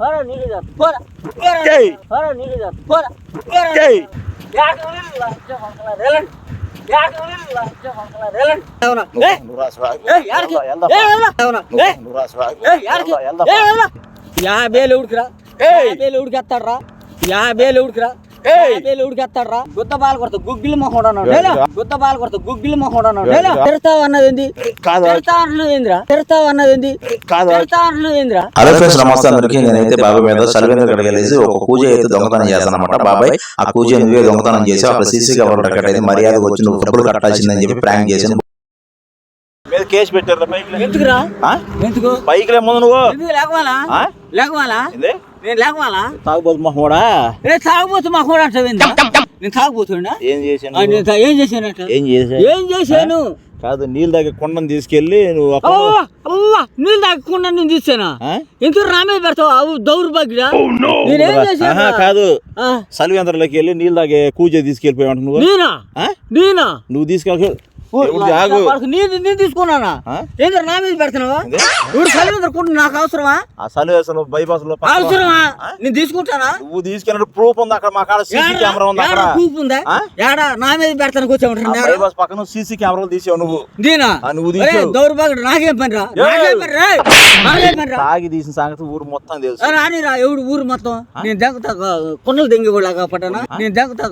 పోరా నీళ్ళు తాగు. పోరా. పోరా. జై. పోరా నీళ్ళు తాగు. పోరా. పోరా. జై. యాక నీళ్ళు తాగు. వంకలా రేలండి. యాక నీళ్ళు తాగు. వంకలా రేలండి. అవునా? ఏ? నువ్వు రా స్వామి. ఏ, యాడికి? నువ్వు రా గుద్ద బాలు కొడతా గుగ్గిలి మొహం. గుద్ద బాలు కొడతా గుగ్గిలి మొహం. తిడతావు అన్నది ఏంది? అన్నది ఏందిరా? తిడతావు అన్నది ఏంది? ఏందిరా? హలో ఫ్రెండ్స్ నమస్తే అందరికీ. నేనైతే బాబాయ్ మీద సర్వేంద్ర గడికి వెళ్ళేసి ఒక పూజ అయితే దొంగతనం చేస్తాను అనమాట బాబాయ్. ఆ పూజ నువ్వే దొంగతనం చేసి అక్కడ సీసీ అయితే మర్యాదకు వచ్చి నువ్వు డబ్బులు కట్టాల్సిందని చెప్పి ప్రాంక్ చేసి మీద కేసు పెట్టారు బైక్ ఎందుకురా? ఆ? ఎందుకు? బైక్ లే ముందు నువ్వు. ఎందుకు లేకవాలా? లేకవాలా ఏంది? నేను లేకవాలా తాగుబోతు మొహోడా ఏ తాగబోతు మా కూడా అంటావేంది నేను తాగబోతున్నా ఏం చేశాను? నేను ఏం చేశానట ఏం చేశా ఏం చేశాను? కాదు నీళ్ళ దగ్గర కొండను తీసుకెళ్ళి నువ్వు అవ్వ, నీళ్ళు తాగకుండా నేను తీసానా? ఆ? ఎందుకు నా మీద పెడతావు? అవు దౌర్భాగ్యుడా? నేనేం చేశాను? కాదు. సలివేంద్రలోకి వెళ్ళి నీళ్ళ తాగే కూజ తీసుకెళ్ళిపోయావు నువ్వు? నేనా? నేనా? నువ్వు తీసుకెళ్ళి నేను నేను తీసుకున్నానా? నా మీద పెడుతున్నావా? నాకు అవసరమా? ఆ బైపాస్లో అవసరమా? నేను తీసుకుంటానా? నువ్వు ప్రూఫ్ ఉంది అక్కడ మా కాడ సీసీ? కెమెరా ఉంది అక్కడ. ఏడా ప్రూఫ్ ఉందా? ఆ? ఏడా? నా మీద పెడతాను కూర్చోమంటారు బైపాస్ పక్కన సీసీ కెమెరాలు తీసావు నువ్వు. దీనా నువ్వు తీసావు. నాకేం పని రా ఏయ్. నాకేం పని రా నాకేం పని రా తాగి తీసిన సంగతి ఊరు మొత్తం తెలుసు. రానిరా ఎవడు ఊరు మొత్తం? నేను దెంగతా కొండలు దెంగి కూడా పట్టనా నేను దెంగతా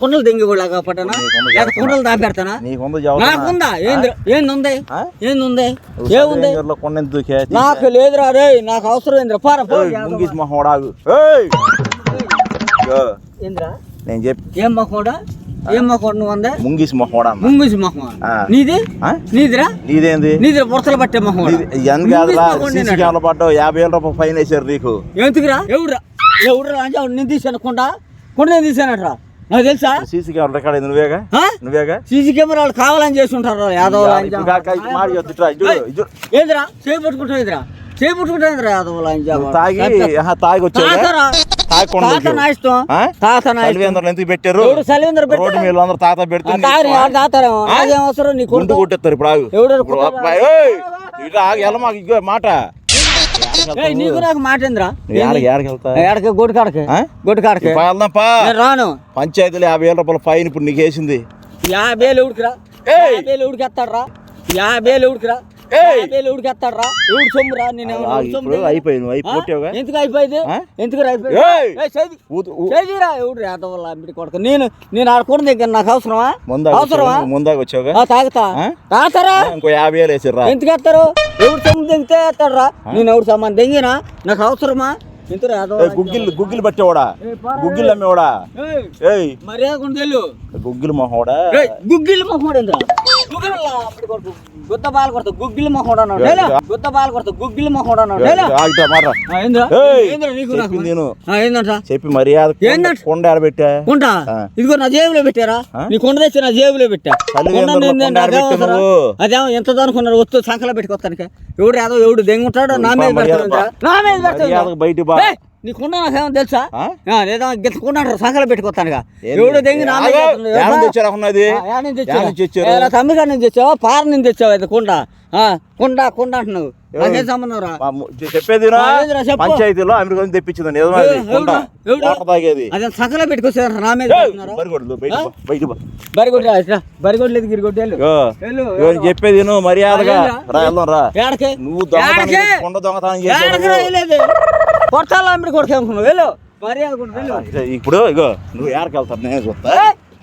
కొండలు దెంగి కూడా పట్టనా కొండలు దాపెడతానా? నాకుందా ఏంది? ఏంది? ఏంది ఏముంది? నాకు లేదురా రే నాకు అవసరం ఏంద్రా? పార ముంగిస్ మొహోడాగు ఏంద్రా? నేను చెప్పి ఏం మొక్కడా ఏం మొక్క నువ్వు అందే? ముంగిస్ మొహోడా అన్న. ముంగిసి మొహం. నీది? ఆ? నీదిరా? నీదేంది? నీదిరా బుర్తలు పట్టే మొహం నీది- ఎంత కాదురా? సీసీ కెమెరా పడ్డావు. యాభై వేల రూపాయలు ఫైన్ వేసారు నీకు. ఎందుకురా? ఎవడురా? ఎవడురా? అంటే ఎవడు నేను తీసాను కొండ తీసానట్రా నాకు తెలుసా? సీసీ కెమెరా రికార్డ్ అయింది నువ్వేగా? నువ్వేగా? సీసీ కెమెరాలు కావాలని చేసి ఉంటారు యాదవ్. ఏందిరా? చేపట్టుకుంటా ఎదురా చేపట్టుకుంటా యాదవ్ తాగి తాగి సలివేంద్రలు ఎందుకు పెట్టారు? రోడ్డు మీద అందరూ తాత ఇప్పుడు ఆగు. మాట. నీకు నాకు మాట ఏడకి కాడకి? కాడకి? రాను. పంచాయతీలో యాభై వేల రూపాయల ఫైన్ ఇప్పుడు నీకు వేసింది. యాభై వేలు ఉడికిరా. యాభై వేలు ఉడికేస్తాడరా. యాభై వేలు ఉడికిరా. నేను ఆగు, ఎవడు ఇప్పుడు సొమ్ము అయిపోయి నువ్వు అయిపోయావుగా? ఎందుకు అయిపోయింది? ఎందుకు అయిపోయింది? ఎవడు వల్ల అమ్మిడి కొడుకు. నేను నేను ఆడుకోవడం దగ్గర నాకు అవసరమా? అవసరమా? ముందాక వచ్చావుగా? తాగుతా? తాగుతారా? ఇంకో యాభై వేలు వేసిర్రా. ఎందుకు వేస్తారు? ఎవడు సొమ్ము దిగితే వేస్తాడరా? నేను ఎవడు సమాన్ దిగినా నాకు అవసరమా? గుగ్గిల్ గుగ్గిల్ పట్టేవాడా? గుగ్గిల్ అమ్మేవాడా? గుగ్గిల్ మొహోడా? గుగ్గిల్ మొహోడు ఎంత గుత్త బాల్ కొడతా గుగ్గిల్ లేదా గుత్త బాల్ కొడతా గుగ్గిల్ నేను. ఏందంట? చెప్పి మర్యాద కొండ- ఏందంట? కొండ. ఇదిగో నా జేబులో పెట్టారా? నీ కొండ తెచ్చి నా జేబులో పెట్టా. అదేమో. అదేమో ఎంత దానుకున్నారు? వస్తూ సంకలో పెట్టుకొస్తానికి. ఎవడు ఏదో ఎవడు దెంగుంటాడో నా మీద పెడతాడు. నా మీద పెడతాడు. మర్యాదకు బయటికి బా నీ కొండ నాకేమో తెలుసా లేదా గెత్తుకున్నాడు సంకలో పెట్టుకొస్తానుగా? ఎవడు దెంగి తెచ్చారా యాడ నుంచి? తెచ్చావు? పార నుంచి తెచ్చావా? ఇది కుండ. కుండ కుండ అంటున్నావు. చెప్పేది. పంచాయతీలో అమెరికా తెప్పించింది తాగేది. అదే సంకలో నా మీద బరిగొడ్లేదు గిరిగొడ్డేళ్ళు. చెప్పేది విను, మర్యాదగా? రా వెళ్దాం రా. నువ్వు దొంగతనం కొండ దొంగతనం కొట్టాల వెళ్ళు. మర్యాద ఇప్పుడు ఇగో నువ్వు ఏడకి వెళ్తావు? నేను చూస్తా.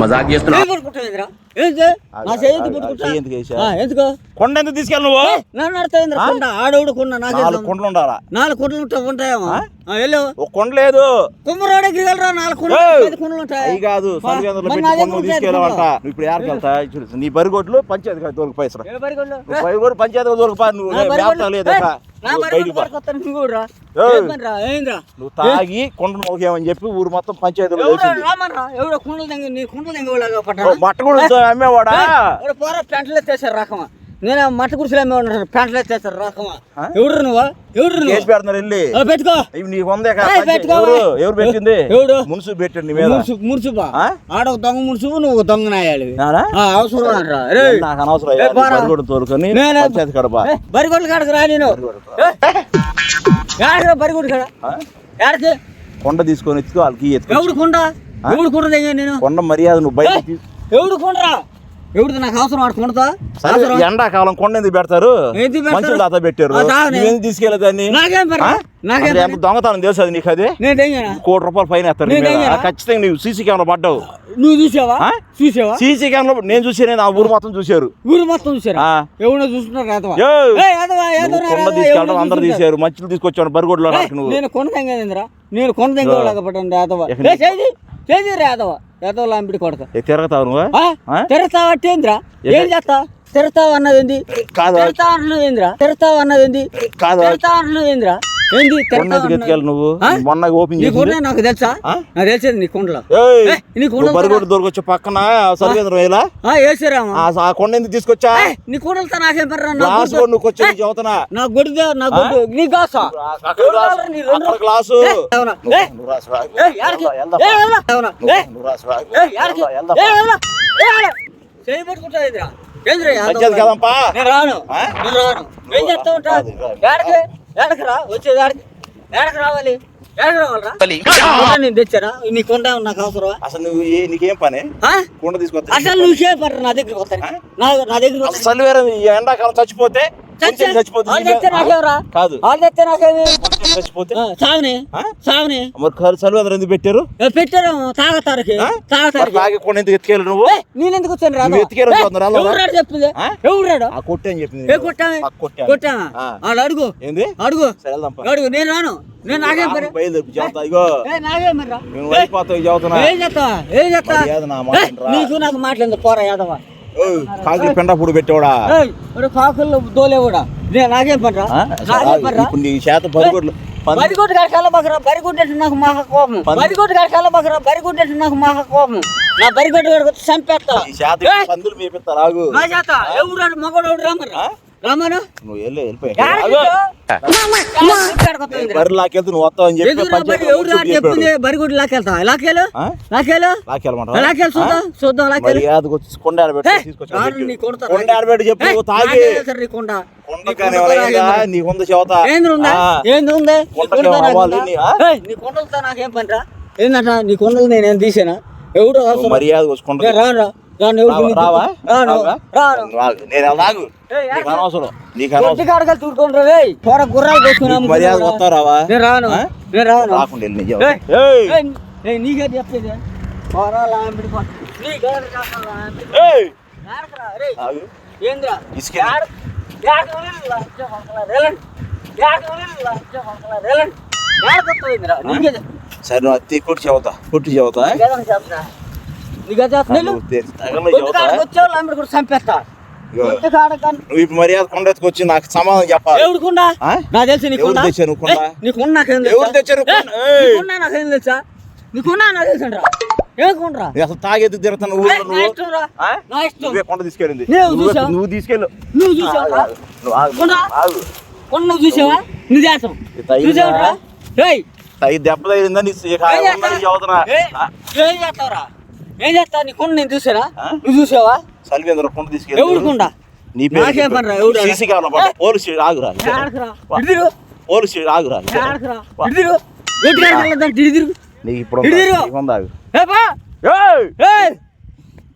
మజాక్ కొండ ఎందుకు తీసుకెళ్ళి నువ్వు? కొండ ఆడవుడు కొండ నాలుగు కొండలు ఉండాలా? నాలుగు కొండలు ఉంటాయేమో. ఒక కొండ లేదు. కుమ్మరోడే గిరిగలరా? నాలుగు కొండలు ఏయ్! ఐదు కొండలు ఉంటాయి? అవి కాదు నా తీసుకెళ్ళవంట ఇప్పుడు వెళ్తా? బరిగొడ్లు పంచాయతీ కాదు దొరికి పైసరా ఏ బరిగొడ్లు? నువ్వు బరిగొడ్లు పంచాయతీ దొరికి పా నువ్వు లేదు నువ్వు తాగి కొండను మోకేమని చెప్పి ఊరు మొత్తం పంచాయతీలో మట్ట కూడా అమ్మేవాడా పోరా ప్యాంట్లు ఎత్తేసారు రాకమా. నేను మట్ట కుర్చీలు అమ్మేవాడు ప్యాంట్లు ఎత్తేసారు రాకమా? ఎవడు నువ్వు? ఎవడు నువ్వు? పెడుతున్నారు వెళ్ళి. పెట్టుకో. ఇవి నీకు పంచాయతీ. పెట్టుకో. ఎవరు ఎవరు పెట్టింది? ఎవడు? మున్సు పెట్టండి ఆ? ఆడ ఒక దొంగ ముడుచు నువ్వు దొంగ నాయాలి? అవసరం నాకు అనవసరం తోలుకొని నేనే- బరిగొడ్లు కాడకు రా నేను. బరిగొడ్డు కాడ? ఏడకి కొండ? తీసుకొని ఎత్తుకో వాళ్ళకి ఎవడు కొండ? ఎవడు కొండ నేను? కొండ మర్యాద నువ్వు బయట ఎవడు కొండరా? ఎవడు నాకు అవసరం ఆడు కొండతా ఎండాకాలం కొండ ఎందుకు పెడతారు? మంచి దాత పెట్టారు. తీసుకెళ్ళదాన్ని పని పని? దొంగతనం తెలుసు అది నీకు అది? కోటి రూపాయలు నీ? ఆ, ఖచ్చితంగా నువ్వు సీసీ కెమెరా పడ్డావు. నువ్వు చూసావా? చూసావా? సీసీ కెమెరా నేను చూసాను ఆ ఊరు మొత్తం చూశారు. ఊరు మొత్తం చూసారా? ఆ. ఎవడో చూస్తున్నారు కొండ తీసుకెళ్ళడం అందరు. తీసారు మంచులు తీసుకొచ్చాను బరిగొడ్లో ఏయ్, నాకు నువ్వు. నేను కొండ తెంగేంద్రా నేను కొండ తెంగేలాగా పట్టండి యాదవ? ఎక్కడ ఏ చేది చేది రా యాదవ యాదవ లాంపిడి తిరగతావు నువ్వు ఏంద్రా? ఏం తిరగతావు అన్నది ఏంది? కాదు. తిరగతావు అన్నది ఏంద్రా? తిరగతావు అన్నది ఏంది కాదు. తిరగతావు అన్నది ఏంద్రా? ఏంది నువ్వు? మొన్న ఓపెన్ చేసి నాకు తెలుసా? ఆ? నాకు తెలిసేది నీ కొండలో. నీ కొండ దొరకొచ్చే పక్కన సర్వేంద్రం ఆ వేసారామా ఆ కొండ ఎందుకు తీసుకొచ్చా? నీ కొండలతో నాకేం పర్రా నా గ్లాస్ గుడ్డు- నువ్వు వచ్చి చదువుతున్నా. నా నా గుడ్డు నీ గ్లాసు, గ్లాసు ఇదిరా. రాను? నేను రాను. ఏం చేస్తా ఉంటా ఏడకి రావాలి? ఏడకి కొండ నేను తెచ్చారా నీ కొండ నాకు అసలు నువ్వు ఏ- నీకేం పని? ఆ? కుండ తీసుకొస్తా. అసలు నువ్వు చేయపర్రు నా వస్తాను నా నా దగ్గరికి అసలు ఎండాకాలం చచ్చిపోతే కాదు. సాగుని? సాగుని మరి ఎందుకు పెట్టారు? పెట్టారు ఎందుకు ఎత్తుకెళ్ళి నువ్వు? వచ్చాను రాదు ఎత్తుకెళ్ళి చెప్పింది? ఆ? కొట్టి అని చెప్పింది కొట్టామే. కొట్టామా అడుగు. ఏంది? అడుగు. అడుగు నేను రాను. నేను నాకేం పని? బయలుదేరి చెబుతా ఇగో? నేను అయిపోతావు ఏం ఏం? నీకు నాకు మాట్లాడింది పోరా యాదవ కాకి పెండ పూడు పెట్టావుడా కాకులు దోలేవుడా? నేను నాకేం రా ఇప్పుడు నీ చేత పరిగొడ్లు బరిగొడ్డు కాడ కలబకరా బరిగుడ్డ నాకు మాక కోపం. బరిగొడ్డు కాడ కలబకరా బరిగుడ్డ నాకు మాక కోపం. నా వచ్చి చంపేస్తా. పందులు నా చేత ఎవరు మగోడు రామరా? రామను? నువ్వు వెళ్ళి వెళ్ళిపోయి. బరి లాకెళ్తే నువ్వు వస్తావు అని చెప్పి ఎదురు పంచాయతీ ఎవరు కూర్చొని చెప్పింది? చెప్పాడు. బరిగుడ్డు లాకెళ్తా లాకేలు ఆ? లాకేలు లాకెళ్ళమంటావా? లాకేలు చూద్దాం చూద్దాం లాకేలు మర్యాదకు వచ్చి కొండ ఆడబెట్టి తీసుకొచ్చి రాను పెట్టు. నీ కొండ ఆడబెట్టి చెప్పు తాగి. కొండ. ఏంది ఉందా? ఉంది? నీ కొండలతో నాకేం ఏంటంట నీ కొండలు నేనేం తీసానా? ఎవడు నువ్వు అవసరం. మర్యాద వచ్చి కొండ ఏ, రాను రా. రావా? నేను ఏయ్, నీకు అనవసరం. నీకు అనవసరం. రే పొర గుర్రాలు నీకు మర్యాద వస్తావు రావా? నేను రాను? నేను రాను. రాకుండా వెళ్ళి నీకే చెప్పేది. సరే నువ్వు అత్తి కొట్టి చెబుతా. కొట్టి చెబుతా చంపేస్తా. కాడకు ఇప్పుడు మర్యాద కొండ ఎత్తుకొచ్చి నాకు సమాధానం చెప్పాలి. ఎవడుకుండా? నాకు తెలుసు తెచ్చారు కుండ? నీకున్నా నాకేం ఎవరు? తెచ్చారు! నీకున్నా నాకేం తెలుసా? నీకున్నా నాకు తెలుసండ్రా అసలు తాగెత్తు తిరుగుతాను నా నువ్వు? నా కొండ తీసుకెళ్ళింది. నువ్వే- తీసుకెళ్ళు. నువ్వు చూసావా. కొండ? నువ్వు చూసావా? నువ్వు ఏయ్! తగి దెబ్బ తగిలిందా నీ ఇక ఏం చేస్తావు? నీ కొండ నేను చూసారా? నువ్వు చూసావా? సల్వేంద్ర కొండ తీసుకెళ్ళి ఎవడు కొండ? నీ పేరు. పనిరా, ఎవడు? CC camera. పోలీస్ ఆగురా పోలీస్ ఆగురా ఇప్పుడు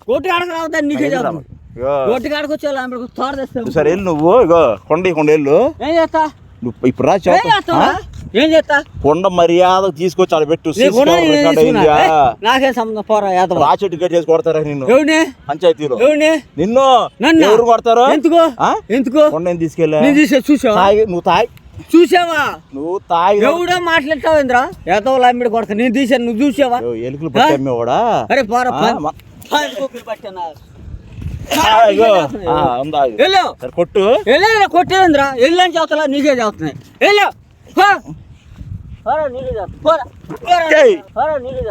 కోటి కాడకు రావద్దని నీకే. ఇగో. కోటి కాడకు వచ్చే సరే వెళ్ళు నువ్వు. ఇగో కొండ కొండ వెళ్ళు. ఏం చేస్తా నువ్వు ఇప్పుడు రా ఆ? ఏం చేస్తా? కొండ మర్యాద తీసుకొచ్చి ఆడ పెట్టు. నాకేం సంబంధం? పోరా యాదవ. కట్టేసి కొడతారా నిన్ను? పంచాయతీలో. నిన్ను? నన్ను? ఎవరు కొడతారు? ఎందుకు? ఎందుకు? కొండ తీసుకెళ్ళా? నేను చూసా నువ్వు తాగి. చూసావా? నువ్వు తాగి ఎవడో మాట్లాడతావు ఇంద్రా? యాదవ లాంబిడి కొడక నేను తీసాను నువ్వు చూసావా? ఎలుకలు పట్టి అమ్మేవాడా అరే పోరా పట్టానా. కొట్టు. వెళ్ళే కొట్టేంద్రా వెళ్ళని చదువుతా నీకే చదువుతున్నాయి. వెళ్ళు. పో. పోరా నీకే చదువు పోరా పోరా చెయ్. పోరా నీకే